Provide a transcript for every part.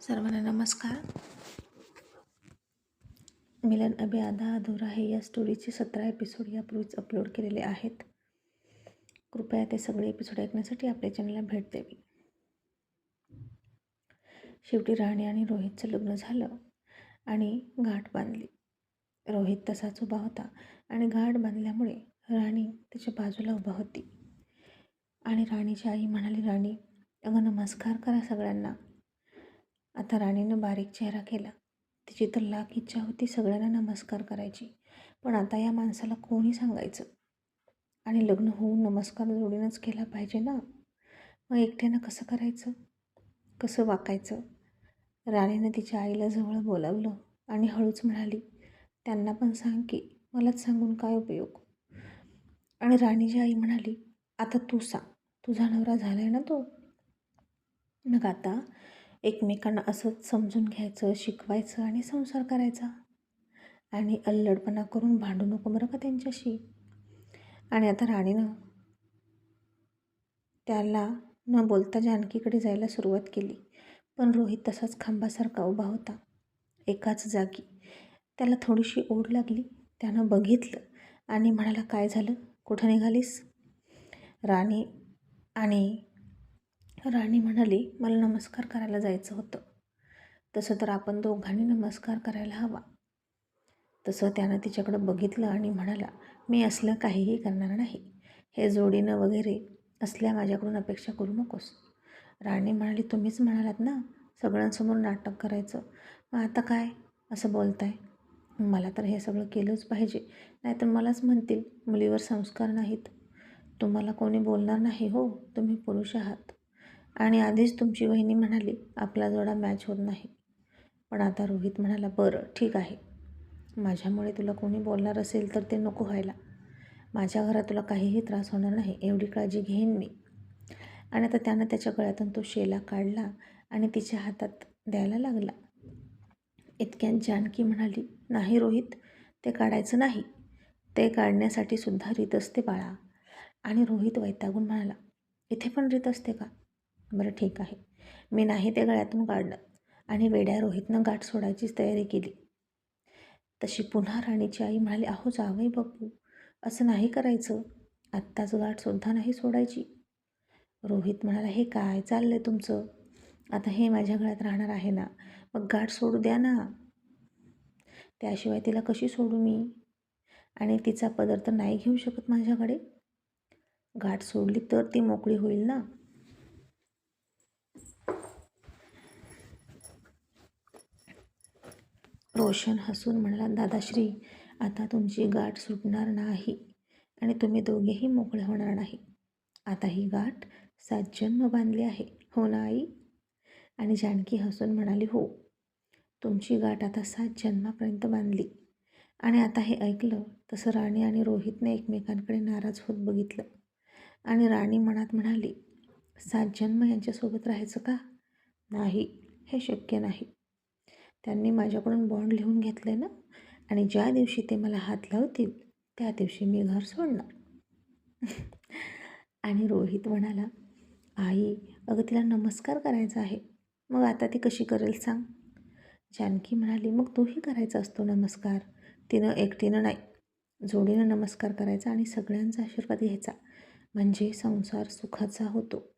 सर्वांना नमस्कार. मिलन अभि आधा अधुरा हे या स्टोरीचे सतरा एपिसोड यापूर्वीच अपलोड केलेले आहेत. कृपया ते सगळे एपिसोड ऐकण्यासाठी आपल्या चॅनलला भेट द्यावी. शेवटी राणी आणि रोहितचं लग्न झालं आणि घाट बांधली. रोहित तसाच उभा होता आणि घाट बांधल्यामुळे राणी त्याच्या बाजूला उभा होती. आणि राणीची आई म्हणाली राणी अगं नमस्कार करा सगळ्यांना. आता राणीनं बारीक चेहरा केला. तिची तर लाख इच्छा होती सगळ्यांना नमस्कार करायची. पण आता या माणसाला कोणी सांगायचं? आणि लग्न होऊन नमस्कार जोडीनंच केला पाहिजे ना? मग एकट्यानं कसं करायचं? कसं वाकायचं? राणीनं तिच्या आईला जवळ बोलावलं आणि हळूच म्हणाली त्यांना पण सांग की मलाच सांगून काय उपयोग? आणि राणीची आई म्हणाली आता तू सांग. तुझा नवरा झाला आहे ना तो? मग आता एकमेकांना असंच समजून घ्यायचं शिकवायचं आणि संसार करायचा. आणि अल्लडपणा करून भांडू नको बरं का त्यांच्याशी. आणि आता राणीनं त्याला न बोलता जानकीकडे जायला सुरुवात केली. पण रोहित तसाच खांबासारखा उभा होता. एकाच जागी. त्याला थोडीशी ओढ लागली. त्यानं बघितलं. आणि म्हणाला काय झालं? कुठं निघालीस? राणी आणि राणी म्हणाली मला नमस्कार करायला जायचं होतं. तसं तर आपण दोघांनी नमस्कार करायला हवा. तसं त्यानं तिच्याकडं बघितलं आणि म्हणाला मी असलं काहीही करणार नाही. हे जोडीनं वगैरे असल्या माझ्याकडून अपेक्षा करू नकोस. राणी म्हणाली तुम्हीच म्हणालात ना सगळ्यांसमोर नाटक करायचं. मग आता काय? असं बोलताय. मला तर हे सगळं केलंच पाहिजे. नाहीतर मलाच म्हणतील मुलीवर संस्कार नाहीत. तुम्हाला कोणी बोलणार नाही हो तुम्ही पुरुष आहात. आणि आधीच तुमची वहिनी म्हणाली आपला जोडा मॅच होत नाही. पण आता रोहित म्हणाला बरं ठीक आहे. माझ्यामुळे तुला कोणी बोलणार असेल तर ते नको व्हायला. माझ्या घरात तुला काहीही त्रास होणार नाही एवढी काळजी घेईन मी. आणि आता त्यानं त्याच्या गळ्यातून तो शेला काढला आणि तिच्या हातात द्यायला लागला. इतक्यात जानकी म्हणाली नाही रोहित ते काढायचं नाही. ते काढण्यासाठी सुद्धा रीत असते बाळा. आणि रोहित वैतागून म्हणाला इथे पण रीत असते का? बरं ठीक आहे. मी नाही ते गळ्यातून काढलं आणि वेड्या रोहितनं गाठ सोडायचीच तयारी केली. तशी पुन्हा राणीची आई म्हणाली अहो जावई बापू असं नाही करायचं. आत्ताच गाठसुद्धा नाही सोडायची. रोहित म्हणाला हे काय चाललं आहे तुमचं? आता हे माझ्या गळ्यात राहणार आहे ना? मग गाठ सोडू द्या ना. त्याशिवाय तिला कशी सोडू मी? आणि तिचा पदार्थ नाही घेऊ शकत माझ्याकडे? गाठ सोडली तर ती मोकळी होईल ना? रोशन हसून म्हणाला दादाश्री आता तुमची गाठ सुटणार नाही आणि तुम्ही दोघेही मोकळे होणार नाही. आता ही गाठ सात जन्म बांधली आहे हो ना आई? आणि जानकी हसून म्हणाली हो तुमची गाठ आता सात जन्मापर्यंत बांधली. आणि आता हे ऐकलं तसं राणी आणि रोहितने एकमेकांकडे नाराज होत बघितलं. आणि राणी मनात म्हणाली सात जन्म यांच्यासोबत राहायचं का? नाही हे शक्य नाही. त्यांनी माझ्याकडून बॉन्ड लिहून घेतले ना? आणि ज्या दिवशी ते मला हात लावतील त्या दिवशी मी घर सोडणार. आणि रोहित म्हणाला आई अगं तिला नमस्कार करायचा आहे. मग आता ती कशी करेल सांग. जानकी म्हणाली मग तोही करायचा असतो नमस्कार. तिनं एकटीनं नाही. जोडीनं नमस्कार करायचा आणि सगळ्यांचा आशीर्वाद घ्यायचा. म्हणजे संसार सुखाचा होतो.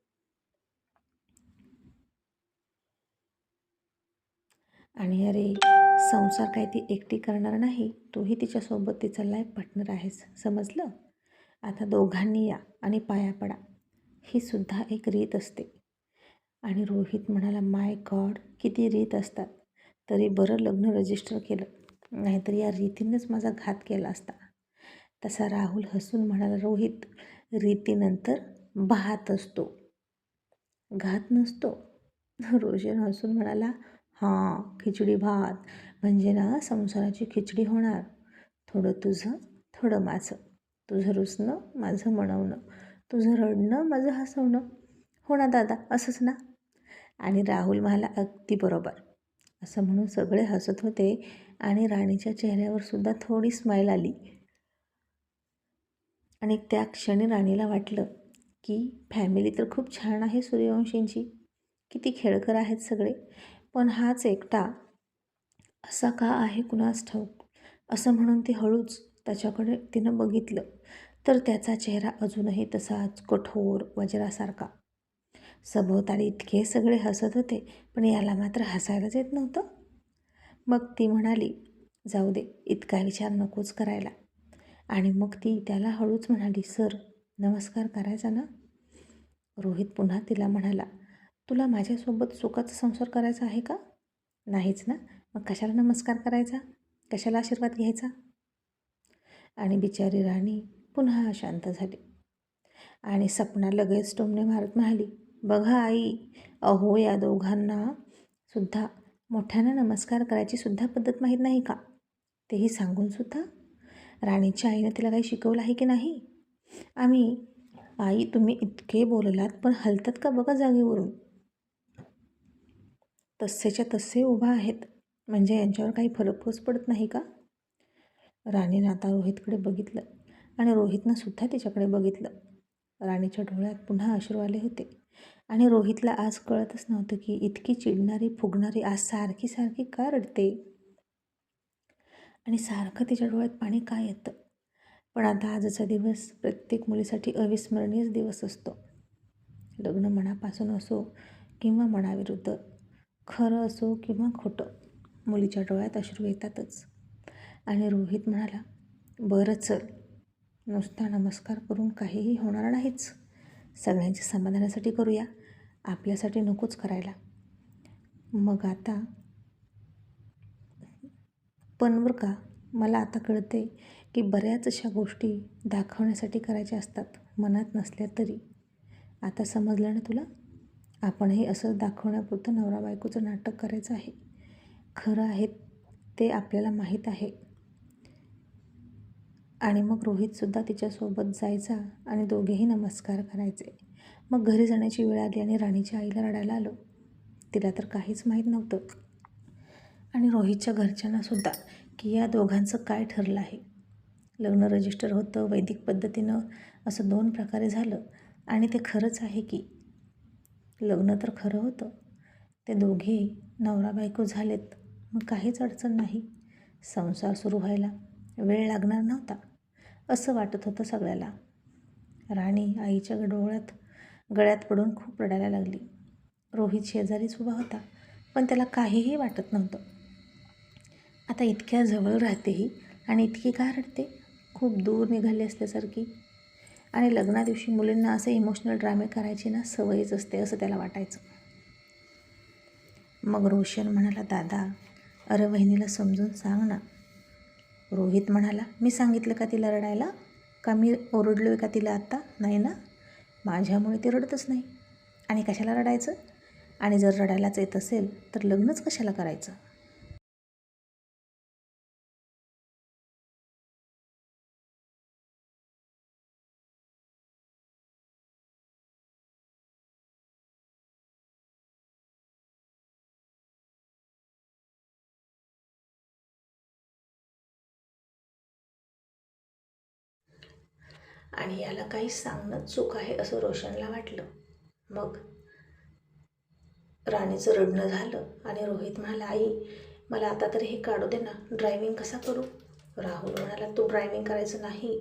आणि अरे संसार काय ती एकटी करणार नाही तोही तिच्यासोबत तिचा लाईफ पार्टनर आहेस समजलं? आता दोघांनी या आणि पाया पडा. ही सुद्धा एक रीत असते. आणि रोहित म्हणाला माय गॉड किती रीत असतात. तरी बरं लग्न रजिस्टर केलं. नाहीतर या रीतीनंच माझा घात केला असता. तसा राहुल हसून म्हणाला रोहित रीतीनंतर भात असतो. घात नसतो? रोशन हसून म्हणाला हां खिचडी भात. म्हणजे ना संसाराची खिचडी होणार. थोडं तुझं थोडं माझं. तुझं रुसणं माझं म्हणवणं तुझं रडणं माझं हसवणं. हो ना दादा? असंच ना? आणि राहुल म्हणाला अगदी बरोबर. असं म्हणून सगळे हसत होते आणि राणीच्या चेहऱ्यावर सुद्धा थोडी स्माईल आली. आणि त्या क्षणी राणीला वाटलं की फॅमिली तर खूप छान आहे सूर्यवंशींची. किती खेळकर आहेत सगळे. पण हाच एकटा असा का आहे कुणास ठाऊक? असं म्हणून ती हळूच त्याच्याकडे तिनं बघितलं. तर त्याचा चेहरा अजूनही तसाच कठोर वज्रासारखा. सभोवताली इतके सगळे हसत होते पण याला मात्र हसायलाच येत नव्हतं. मग ती म्हणाली जाऊ दे इतका विचार नकोच करायला. आणि मग ती त्याला हळूच म्हणाली सर नमस्कार करायचा ना? रोहित पुन्हा तिला म्हणाला तुला माझ्यासोबत सुखाचा संसार करायचा आहे का? नाहीच ना. मग कशाला नमस्कार करायचा? कशाला आशीर्वाद घ्यायचा? आणि बिचारी राणी पुन्हा शांत झाली. आणि सपना लगेच टोमणे मारत म्हणाली बघा आई अहो या दोघांना सुद्धा मोठ्यानं नमस्कार करायची सुद्धा पद्धत माहीत नाही का? तेही सांगून सुद्धा राणीच्या आईनं तिला काही शिकवलं आहे की नाही? आम्ही आई तुम्ही इतके बोललात पण हलतात का बघा जागेवरून? तस्सेच्या तस्से उभा आहेत. म्हणजे यांच्यावर काही फलफोस पडत नाही का? राणीनं आता रोहितकडे बघितलं आणि रोहितनं सुद्धा तिच्याकडे बघितलं. राणीच्या डोळ्यात पुन्हा अश्रू आले होते. आणि रोहितला आज कळतच नव्हतं की इतकी चिडणारी फुगणारी आज सारखी सारखी का रडते? आणि सारखं तिच्या डोळ्यात पाणी का येतं? पण आता आजचा दिवस प्रत्येक मुलीसाठी अविस्मरणीयच दिवस असतो. लग्न मनापासून असो किंवा मनाविरुद्ध खरं असो किंवा खोटं मुलीच्या डोळ्यात अश्रू येतातच. आणि रोहित म्हणाला बरं चल नुसता नमस्कार करून काहीही होणार नाहीच. सगळ्यांच्या समाधानासाठी करूया. आपल्यासाठी नकोच करायला. मग आता पण बरं का मला आता कळते की बऱ्याच अशा गोष्टी दाखवण्यासाठी करायच्या असतात मनात नसल्या तरी. आता समजलं ना तुला? आपणही असं दाखवण्यापुरतं नवरा बायकोचं नाटक करायचं आहे. खरं आहे ते आपल्याला माहीत आहे. आणि मग रोहितसुद्धा तिच्यासोबत जायचा आणि दोघेही नमस्कार करायचे. मग घरी जाण्याची वेळ आली आणि राणीच्या आईला रडायला आलं. तिला तर काहीच माहीत नव्हतं. आणि रोहितच्या घरच्यांनासुद्धा की या दोघांचं काय ठरलं आहे. लग्न रजिस्टर होतं वैदिक पद्धतीनं असं दोन प्रकारे झालं. आणि ते खरंच आहे की लग्न तर खरं होतं. ते दोघे नवरा बायको झालेत. मग काहीच अडचण नाही. संसार सुरू व्हायला वेळ लागणार नव्हता. असं वाटत होतं सगळ्याला. राणी आईच्या डोळ्यात गळ्यात पडून खूप रडायला लागली. रोहित शेजारीच उभा होता पण त्याला काहीही वाटत नव्हतं. आता इतक्या जवळ राहतेही आणि इतकी का रडते खूप दूर निघाली असल्यासारखी आणि लग्ना दिवशी मुलींना असे इमोशनल ड्रामे करायची ना सवयच असते असं त्याला वाटायचं. मग रोशन म्हणाला दादा अरे वहिनीला समजून सांग ना. रोहित म्हणाला मी सांगितलं का तिला रडायला? का मी ओरडलो आहे का तिला आत्ता नाही ना? माझ्यामुळे ती रडतच नाही. आणि कशाला रडायचं? आणि जर रडायलाच येत असेल तर लग्नच कशाला करायचं? आणि याला काही सांगणं चूक आहे असं रोशनला वाटलं. मग राणीचं रडणं झालं आणि रोहित म्हणाला आई मला आता तरी हे काढू दे ना ड्रायव्हिंग कसा करू? राहुल म्हणाला तू ड्रायव्हिंग करायचं नाही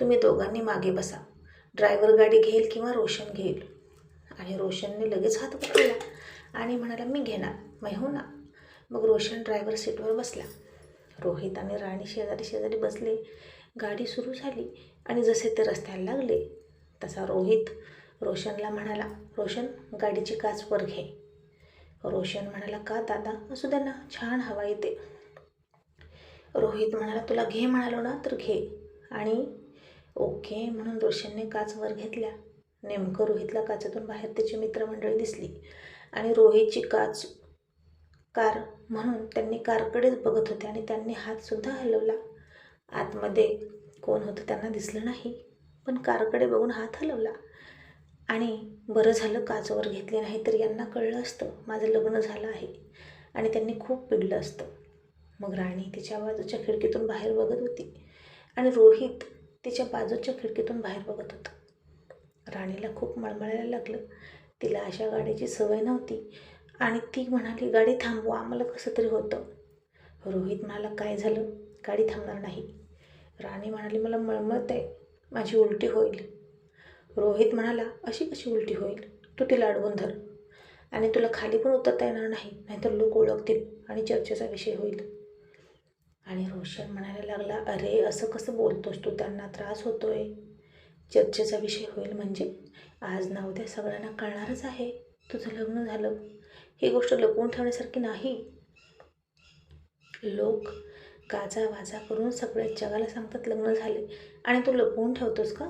तुम्ही दोघांनी मागे बसा. ड्रायव्हर गाडी घेईल किंवा रोशन घेईल. आणि रोशनने लगेच हात पकडला आणि म्हणाला मी घेणार मी हो ना. मग रोशन ड्रायव्हर सीटवर बसला. रोहित आणि राणी शेजारी शेजारी बसले. गाडी सुरू झाली आणि जसे ते रस्त्याला लागले तसा रोहित रोशनला म्हणाला रोशन गाडीची काच वर घे. रोशन म्हणाला का दादा? असू ना छान हवा येते. रोहित म्हणाला तुला घे म्हणालो ना तर घे. आणि ओके म्हणून रोशनने काच वर घेतल्या. नेमकं रोहितला काचातून बाहेर त्याची मित्रमंडळी दिसली आणि रोहितची काच कार म्हणून त्यांनी कारकडेच बघत होते आणि त्यांनी हातसुद्धा हलवला. आतमध्ये कोण होतं त्यांना दिसलं नाही. पण कारकडे बघून हात हलवला. आणि बरं झालं काचवर घेतले नाही तर यांना कळलं असतं माझं लग्न झालं आहे. आणि त्यांनी खूप पिडलं असतं. मग राणी तिच्या बाजूच्या खिडकीतून बाहेर बघत होती. आणि रोहित तिच्या बाजूच्या खिडकीतून बाहेर बघत होता. राणीला खूप मळमळायला लागलं. तिला अशा गाडीची सवय नव्हती. आणि ती म्हणाली गाडी थांबवा आम्हाला कसं तरी होतं. रोहित म्हणाला काय झालं? गाडी थांबणार नाही. राणी म्हणाली मला मळमळत आहे माझी उलटी होईल. रोहित म्हणाला अशी कशी उलटी होईल? तू तिला अडवून धर. आणि तुला खाली पण उतरता येणार नाही नाहीतर लोक ओळखतील आणि चर्चेचा विषय होईल. आणि रोशन म्हणायला लागला अरे असं कसं बोलतोस तू? त्यांना त्रास होतोय. चर्चेचा विषय होईल म्हणजे आज ना उद्या सगळ्यांना कळणारच आहे तुझं लग्न झालं. ही गोष्ट लपवून ठेवण्यासारखी नाही. लोक गाजा वाजा करून सगळ्या जगाला सांगतात लग्न झाले. आणि तू लपवून ठेवतोस का?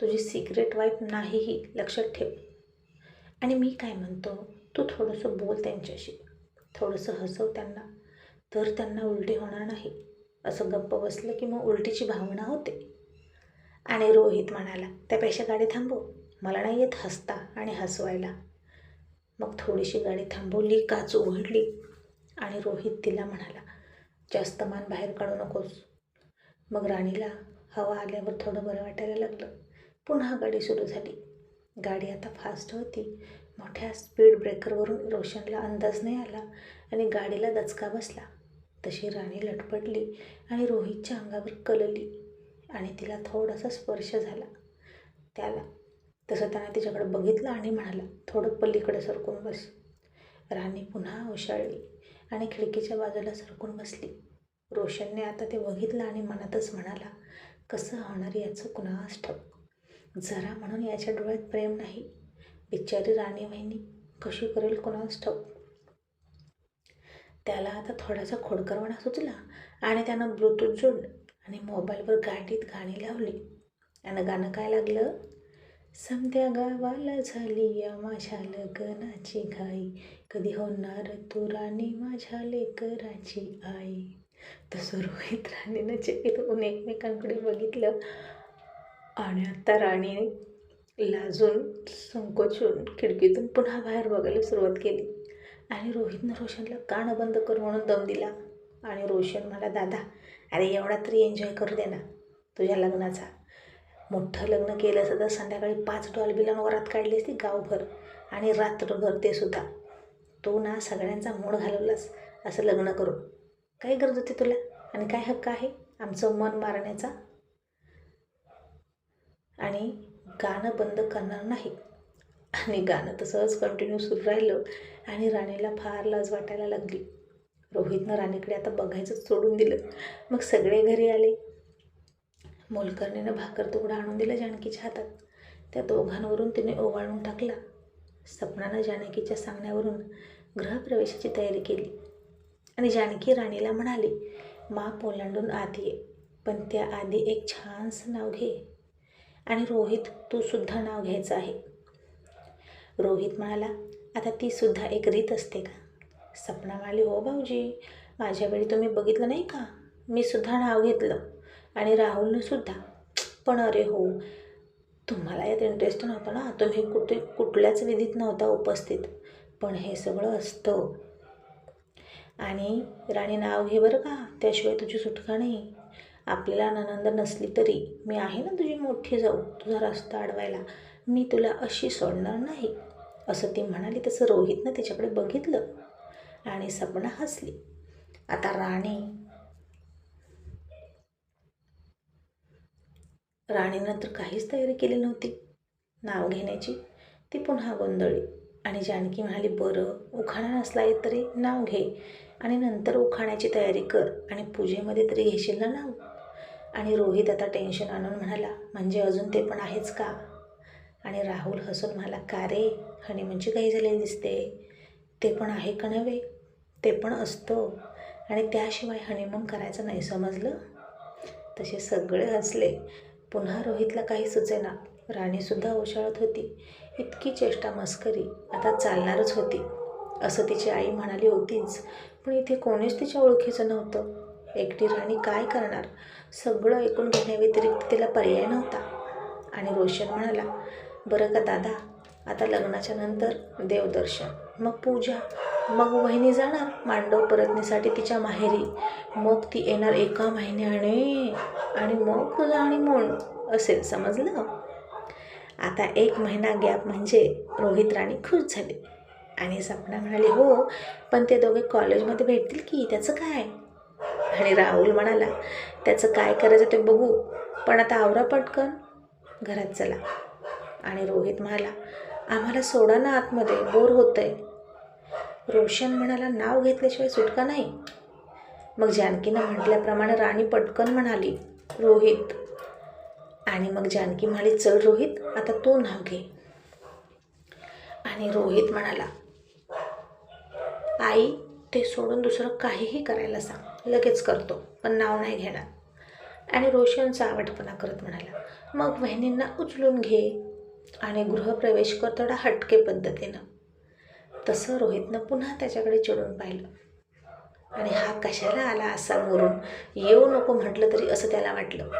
तुझी सिक्रेट वाईफ नाहीही लक्षात ठेव. आणि मी काय म्हणतो? तू थोडंसं बोल त्यांच्याशी. थोडंसं हसव त्यांना. तर त्यांना उलटी होणार नाही. असं गप्प बसलं की मग उलटीची भावना होते. आणि रोहित म्हणाला त्यापेक्षा गाडी थांबव. मला नाही येत हसता आणि हसवायला. मग थोडीशी गाडी थांबवली काच उघडली. आणि रोहित तिला म्हणाला जास्त मान बाहेर काढू नकोस. मग राणीला हवा आल्यावर थोडं बरं वाटायला लागलं. पुन्हा गाडी सुरू झाली. गाडी आता फास्ट होती. मोठ्या स्पीड ब्रेकरवरून रोशनला अंदाज नाही आला आणि गाडीला दचका बसला. तशी राणी लटपटली आणि रोहितच्या अंगावर कलली आणि तिला थोडासा स्पर्श झाला. त्याला तसं त्याने तिच्याकडे बघितलं आणि म्हणाला थोडं पलीकडे सरकून बस. राणी पुन्हा ओशाळली. आणि खिडकीच्या बाजूला सरकून बसली. रोशनने आता ते बघितलं आणि मनातच म्हणाला कसं होणार याचं कुणास ठाऊक? जरा म्हणून याच्या डोळ्यात प्रेम नाही. बिचारी राणी वहिनी कशी करेल कुणास ठाऊक? त्याला आता थोडासा खोडकरवणा सुचला आणि त्यानं ब्लूटूथ जोडलं आणि मोबाईलवर गाडीत गाणी लावली. आणि गाणं काय लागलं? समत्या गावाला झाली या माझ्या लग्नाची घाई. कधी होणार तू राणी माझ्या लेकराची आई. तसं रोहित राणीनं चकित होऊन एकमेकांकडे बघितलं. आणि आता राणीने लाजून संकोचून खिडकीतून पुन्हा बाहेर बघायला सुरुवात केली. आणि रोहितनं रोशनला कान बंद कर म्हणून दम दिला. आणि रोशन मला दादा अरे एवढा तरी एन्जॉय करू दे ना तुझ्या लग्नाचा. मोठं लग्न केलं असतं तर संध्याकाळी पाच डॉल वरात काढली असती गावभर आणि रात्रभर ते सुद्धा. तू ना सगळ्यांचा मूड घालवलास असं लग्न करून काय गरज होती तुला? आणि काय हक्क आहे आमचं मन मारण्याचा? आणि गाणं बंद करणार नाही. आणि गाणं तसंच कंटिन्यू सुरू राहिलं आणि राणीला फार लाज वाटायला लागली. रोहितनं राणीकडे आता बघायचंच सोडून दिलं. मग सगळे घरी आले. मोलकर्णीनं भाकर तुकडा आणून दिला जानकीच्या हातात. त्या दोघांवरून तिने ओवाळून टाकला. सपनानं जानकीच्या सांगण्यावरून गृहप्रवेशाची तयारी केली. आणि जानकी राणीला म्हणाली मा पोलांडून आत ये पण त्याआधी एक छानसं नाव घे. आणि रोहित तू सुद्धा नाव घ्यायचं आहे. रोहित म्हणाला आता ती सुद्धा एक रीत असते का? सपना म्हणाली हो भाऊजी माझ्या वेळी तुम्ही बघितलं नाही का? मी सुद्धा नाव घेतलं. आणि राहुलनं सुद्धा पण अरे हो तुम्हाला यात इंटरेस्ट नव्हता ना? तुम्ही कुठे कुठल्याच विधीत नव्हता उपस्थित. पण हे सगळं असतं. आणि राणी नाव घे बरं का त्याशिवाय तुझी सुटका नाही. आपल्याला ननंद नसली तरी मी आहे ना तुझी मोठी जाऊ तुझा रस्ता अडवायला. मी तुला अशी सोडणार नाही असं ती म्हणाली तसं रोहितनं तिच्याकडे बघितलं. आणि सपना हसली. आता राणी राणीनं तर काहीच तयारी केली नव्हती. नाव घेण्याची. ती पुन्हा गोंधळली आणि जानकी म्हणाली बरं उखाणा नसला येत तरी नाव घे आणि नंतर उखाण्याची तयारी कर आणि पूजेमध्ये तरी घेशील ना नाव? आणि रोहित आता टेन्शन आणून म्हणाला म्हणजे अजून ते पण आहेच का? आणि राहुल हसून म्हणाला का रे हनीमूनची काही झालेली दिसते. ते पण आहे का नव्हे? ते पण असतं. आणि त्याशिवाय हनीमून करायचं नाही समजलं? तसे सगळे हसले. पुन्हा रोहितला काही सुचेना. राणीसुद्धा ओशाळत होती. इतकी चेष्टा मस्करी. आता चालणारच होती. असं तिची आई म्हणाली होतीच. पण इथे कोणीच तिच्या ओळखीचं नव्हतं. एकटी राणी काय करणार? सगळं ऐकून घेण्याव्यतिरिक्त तिला पर्याय नव्हता. आणि रोशन म्हणाला बरं का दादा आता लग्नाच्या नंतर देवदर्शन मग पूजा. मग वहिनी जाणार मांडव परतण्यासाठी तिच्या माहेरी. मग ती येणार एका महिन्याने आणि मग तुझा आणि म्हणून असेल समजलं? आता एक महिना गॅप म्हणजे रोहित राणी खुश झाली. आणि सपना म्हणाली हो पण ते दोघे कॉलेजमध्ये भेटतील की? त्याचं काय? आणि राहुल म्हणाला त्याचं काय करायचं ते बघू पण आता आवरा पटकन घरात चला. आणि रोहित म्हणाला आम्हाला सोडा ना आतमध्ये बोर होतंय. रोशन म्हणाला नाव घेतल्याशिवाय सुटका नाही. मग जानकीनं म्हटल्याप्रमाणे राणी पटकन म्हणाली रोहित. आणि मग जानकी म्हणाली चल रोहित आता तू नाव घे. आणि रोहित म्हणाला आई ते सोडून दुसरं काहीही करायला सांग लगेच करतो पण नाव नाही घेणार. आणि रोशनचा आवडपणा करत म्हणाला मग बहिणींना उचलून घे. आणि गृहप्रवेश कर थोडा हटके पद्धतीनं तसं रोहितनं पुन्हा त्याच्याकडे चिडून पाहिलं. आणि हा कशाला आला असा मोरून येऊ नको म्हटलं तरी असं त्याला वाटलं.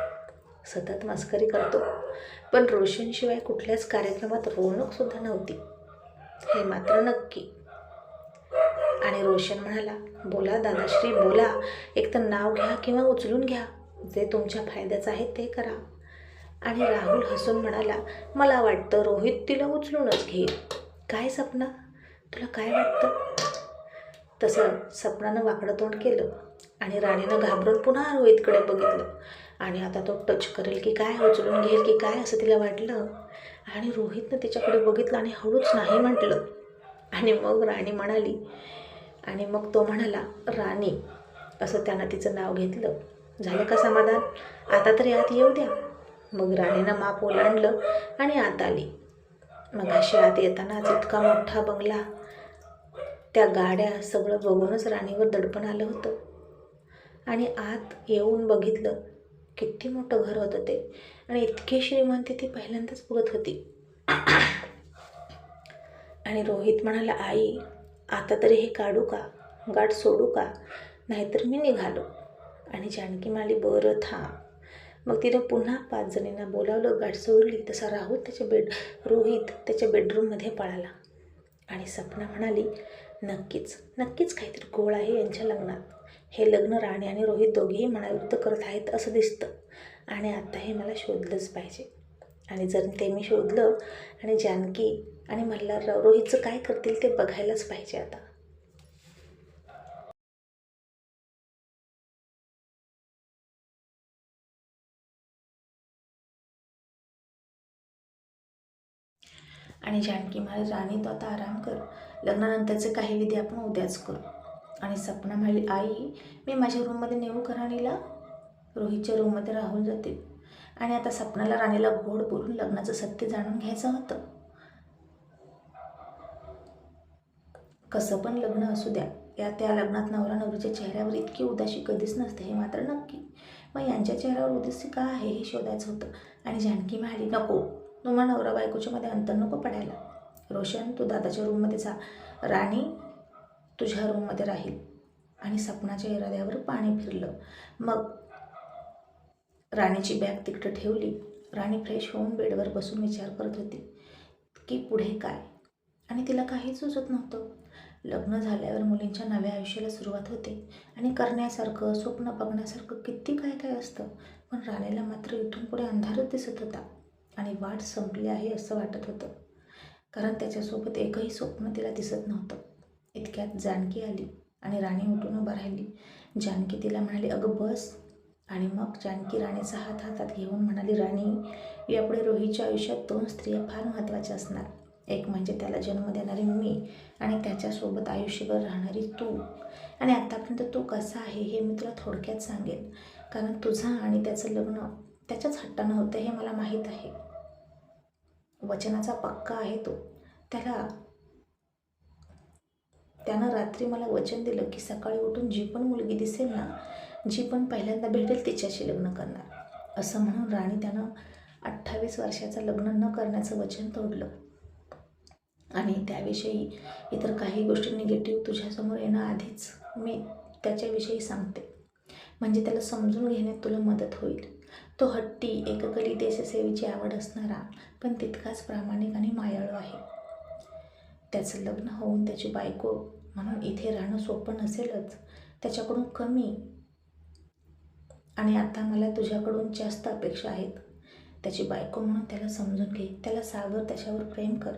सतत मस्करी करतो. पण रोशनशिवाय कुठल्याच कार्यक्रमात रोनकसुद्धा नव्हती. हे मात्र नक्की. आणि रोशन म्हणाला बोला दादाश्री बोला. एक तर नाव घ्या किंवा उचलून घ्या. जे तुमच्या फायद्याचं आहे ते करा. आणि राहुल हसून म्हणाला मला वाटतं रोहित तिला उचलूनच घेईल. काय सपना? तुला काय वाटतं? तसं सपनानं वाकडं तोंड केलं आणि राणीनं घाबरून पुन्हा रोहितकडे बघितलं. आणि आता तो टच करेल की काय उचलून घेईल की काय असं तिला वाटलं. आणि रोहितनं तिच्याकडे बघितलं आणि हळूच नाही म्हटलं. आणि मग राणी म्हणाली आणि मग तो म्हणाला राणी असं त्यानं तिचं नाव घेतलं. झालं का समाधान? आता तरी आत येऊ द्या. मग राणीनं माप ओलांडलं आणि आत आली. मग अशी आत येतानाच इतका मोठा बंगला त्या गाड्या सगळं बघूनच राणीवर दडपण आलं होतं. आणि आत येऊन बघितलं किती मोठं घर होतं ते. आणि इतकी श्रीमंती ती पहिल्यांदाच बघत होती. आणि रोहित म्हणाला आई आता तरी हे काढू का? गाठ सोडू का? नाहीतर मी निघालो. आणि जानकी माली बरं थांब. मग तिनं पुन्हा पाच जणींना बोलावलं गाठ सोडली तसा राहुल त्याच्या बेड रोहित त्याच्या बेडरूममध्ये पळाला. आणि सपना म्हणाली नक्कीच नक्कीच काहीतरी गोळ आहे यांच्या लग्नात. हे लग्न राणी आणि रोहित दोघेही मनायुक्त करत आहेत असं दिसतं. आणि आता हे मला शोधलंच पाहिजे. आणि जर ते मी शोधलं आणि जानकी आणि मल्हारराव रोहितचं काय करतील ते बघायलाच पाहिजे आता. आणि जानकी महाराज राणी तो आता आराम कर. लग्नानंतरचे काही विधी आपण उद्याच करू. आणि सपना म्हणाली आई मी माझ्या रूममध्ये नेऊ का राणीला? रोहितच्या रूममध्ये राहुल जातील. आणि आता सपनाला राणीला गोड बोलून लग्नाचं सत्य जाणून घ्यायचं होतं. कसं पण लग्न असू द्या या त्या लग्नात नवरा नवरीच्या चेहऱ्यावर इतकी उदासी कधीच नसते हे मात्र नक्की. मग यांच्या चेहऱ्यावर उदासी का आहे हे शोधायचं होतं. आणि जानकी म्हणाली नको तुम्हा नवरा बायकोच्या मध्ये अंतर नको पडायला. रोशन तू दादाच्या रूममध्ये जा. राणी तुझ्या रूममध्ये राहील. आणि सपनाच्या इराद्यावर पाणी फिरलं. मग राणीची बॅग तिकडं ठेवली. राणी फ्रेश होऊन बेडवर बसून विचार करत होती की पुढे काय? आणि तिला काहीच सुचत नव्हतं. लग्न झाल्यावर मुलींच्या नव्या आयुष्याला सुरुवात होते. आणि करण्यासारखं स्वप्न बघण्यासारखं किती काय काय असतं. पण राणीला मात्र इथून पुढे अंधारच दिसत होता. आणि वाट संपली आहे असं वाटत होतं. कारण त्याच्यासोबत एकही स्वप्न तिला दिसत नव्हतं. इतक्यात जानकी आली आणि राणी उठून उभा राहिली. जानकी तिला म्हणाली अगं बस. आणि मग जानकी राणीचा हात हातात घेऊन म्हणाली राणी यापुढे रोहितच्या आयुष्यात दोन स्त्रिया फार महत्त्वाच्या असणार. एक म्हणजे त्याला जन्म देणारी मी आणि त्याच्यासोबत आयुष्यभर राहणारी तू. आणि आत्तापर्यंत तू कसा आहे हे मी तुला थोडक्यात सांगेन. कारण तुझं आणि त्याचं लग्न त्याच्याच हट्टानं होतं हे मला माहीत आहे. वचनाचा पक्का आहे तो. त्याला त्यानं रात्री मला वचन दिलं की सकाळी उठून जी पण मुलगी दिसेल ना जी पण पहिल्यांदा भेटेल तिच्याशी लग्न करणार. असं म्हणून राणी त्यानं अठ्ठावीस वर्षाचं लग्न न करण्याचं वचन तोडलं. आणि त्याविषयी इतर काही गोष्टी निगेटिव्ह तुझ्यासमोर येणं आधीच मी त्याच्याविषयी सांगते. म्हणजे त्याला समजून घेण्यात तुला मदत होईल. तो हट्टी एककली देशसेवेची आवड असणारा पण तितकाच प्रामाणिक आणि मायाळू आहे. त्याचं लग्न होऊन त्याची बायको म्हणून इथे राहणं सोपं नसेलच. त्याच्याकडून कमी. आणि आता मला तुझ्याकडून जास्त अपेक्षा आहेत. त्याची बायको म्हणून त्याला समजून घे. त्याला सागर त्याच्यावर प्रेम कर.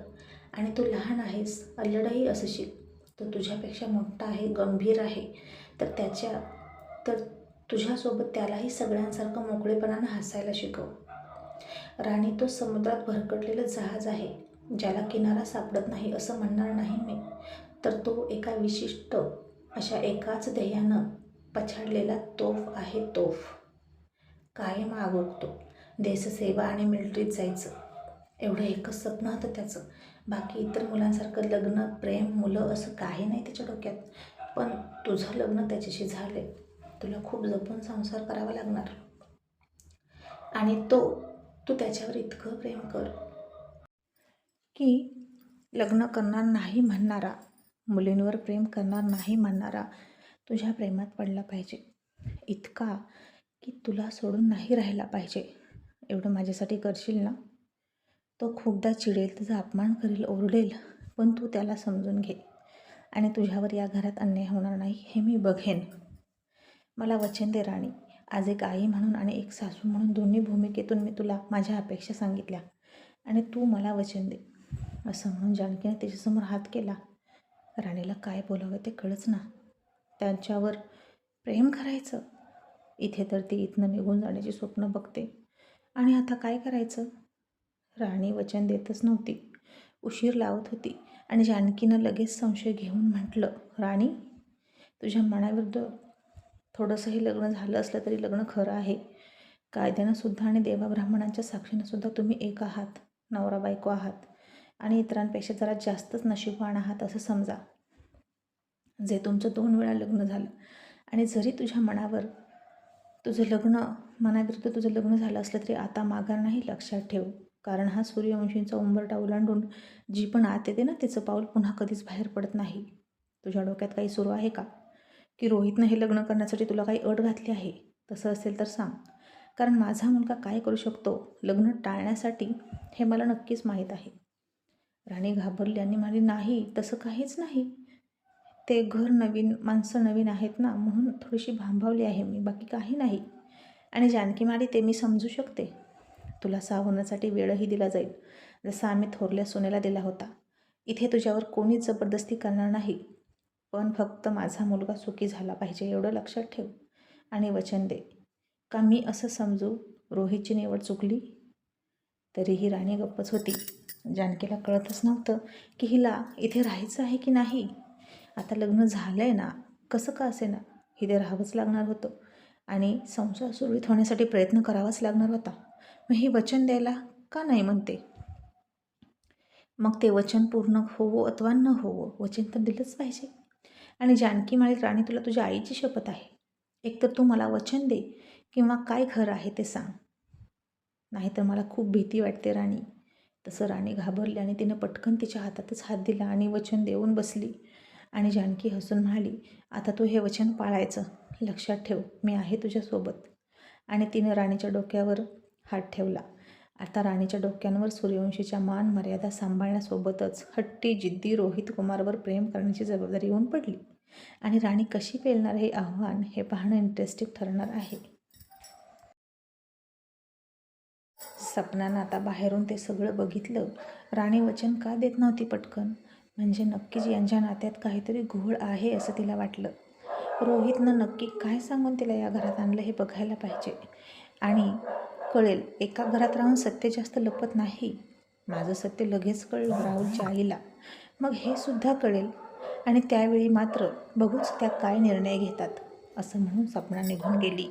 आणि तू लहान आहेस अल्लडही असशील. तो तुझ्यापेक्षा मोठा आहे गंभीर आहे. तर त्याच्या तर तुझ्यासोबत त्यालाही सगळ्यांसारखं मोकळेपणानं हसायला शिकव. राणी तो समुद्रात भरकटलेलं जहाज आहे ज्याला किनारा सापडत नाही असं म्हणणार नाही मी. तर तो एका विशिष्ट अशा एकाच ध्येयानं पछाडलेला तोफ आहे तोफ. कायम आगोगतो. देशसेवा आणि मिलिटरीत जायचं. एवढं एकच स्वप्न होतं त्याचं. बाकी इतर मुलांसारखं लग्न प्रेम मुलं असं काही नाही त्याच्या डोक्यात. पण तुझं लग्न त्याच्याशी झाले तुला खूप जपून संसार करावा लागणार. आणि तो तू त्याच्यावर इतकं प्रेम कर. की लग्न करणार नाही म्हणणारा मुलींवर प्रेम करणार नाही म्हणणारा तुझ्या प्रेमात पडला पाहिजे. इतका की तुला सोडून नाही राहायला पाहिजे. एवढं माझ्यासाठी करशील ना? तो खूपदा चिडेल तुझा अपमान करेल ओरडेल पण तू त्याला समजून घे. आणि तुझ्यावर या घरात अन्याय होणार नाही हे मी बघेन. मला वचन दे राणी. आज एक आई म्हणून आणि एक सासू म्हणून दोन्ही भूमिकेतून मी तुला माझ्या अपेक्षा सांगितल्या. आणि तू मला वचन दे. असं म्हणून जानकीने तिच्यासमोर हात केला. राणीला काय बोलावं ते कळच ना. त्यांच्यावर प्रेम करायचं. इथे तर ती इथनं निघून जाण्याची स्वप्न बघते. आणि आता काय करायचं? राणी वचन देतच नव्हती. उशीर लावत होती आणि जानकीनं लगेच संशय घेऊन म्हटलं राणी तुझ्या मनाविरुद्ध थोडंसंही लग्न झालं असलं तरी लग्न खरं आहे. कायद्यानं सुद्धा आणि देवाब्राह्मणांच्या साक्षीनं सुद्धा तुम्ही एक आहात नवरा बायको आहात आणि इतरांपेक्षा जरा जास्तच नशीबवान आहात असं समजा. जे तुमचं दोन वेळा लग्न झालं आणि जरी तुझ्या मनावर तुझं लग्न मनाविरुद्ध तुझं लग्न झालं असलं तरी आता माघार नाही लक्षात ठेव. कारण हा सूर्यवंशींचा उंबरटा ओलांडून जी पण आत येते ना तिचं पाऊल पुन्हा कधीच बाहेर पडत नाही. तुझ्या डोक्यात काही सुरू आहे का? की रोहितनं हे लग्न करण्यासाठी तुला काही अट घातली आहे? तसं असेल तर सांग. कारण माझा मुलगा काय करू शकतो? लग्न टाळण्यासाठी हे मला नक्कीच माहीत आहे. राणी घाबरली आणि म्हणाली नाही तसं काहीच नाही. ते घर नवीन माणसं नवीन आहेत ना म्हणून थोडीशी भांबावली आहे मी बाकी काही नाही. आणि जानकी माडी ते मी समजू शकते. तुला सावरण्यासाठी वेळही दिला जाईल. जसा आम्ही थोरल्या सोन्याला दिला होता. इथे तुझ्यावर कोणीच जबरदस्ती करणार नाही. पण फक्त माझा मुलगा सुखी झाला पाहिजे एवढं लक्षात ठेव आणि वचन दे. का मी असं समजू? रोहितची निवड चुकली? तरीही राणी गप्पच होती. जानकीला कळतच नव्हतं की हिला इथे राहायचं आहे की नाही. आता लग्न झालं आहे ना कसं का असे ना इथे राहावंच लागणार होतं आणि संसार सुरळीत होण्यासाठी प्रयत्न करावाच लागणार होता. मग हे वचन द्यायला का नाही म्हणते? मग ते वचन पूर्ण होवो अथवा न होवो वचन तर दिलंच पाहिजे. आणि जानकी म्हणाली राणी तुला तुझ्या आईची शपथ आहे. एकतर तू मला वचन दे किंवा काय खरं आहे ते सांग. नाहीतर मला खूप भीती वाटते राणी. तसं राणी घाबरली आणि तिनं पटकन तिच्या हातातच हात दिला आणि वचन देऊन बसली. आणि जानकी हसून म्हणाली आता तू हे वचन पाळायचं. लक्षात ठेव मी आहे तुझ्यासोबत. आणि तिनं राणीच्या डोक्यावर हात ठेवला. आता राणीच्या डोक्यांवर सूर्यवंशीच्या मान मर्यादा सांभाळण्यासोबतच हट्टी जिद्दी रोहित कुमारवर प्रेम करण्याची जबाबदारी येऊन पडली. आणि राणी कशी पेलणार हे आव्हान हे पाहणं इंटरेस्टिंग ठरणार आहे. सपनानं आता बाहेरून ते सगळं बघितलं. राणी वचन का देत नव्हती पटकन? म्हणजे नक्कीच यांच्या नात्यात काहीतरी घोळ आहे असं तिला वाटलं. रोहितनं नक्की काय सांगून तिला या घरात आणलं हे बघायला पाहिजे. आणि कळेल. एका घरात राहून सत्य जास्त लपत नाही. माझं सत्य लगेच कळलं राहुलच्या आईला मग हे सुद्धा कळेल. आणि त्यावेळी मात्र बघूच त्या काय निर्णय घेतात असं म्हणून सपना निघून गेली.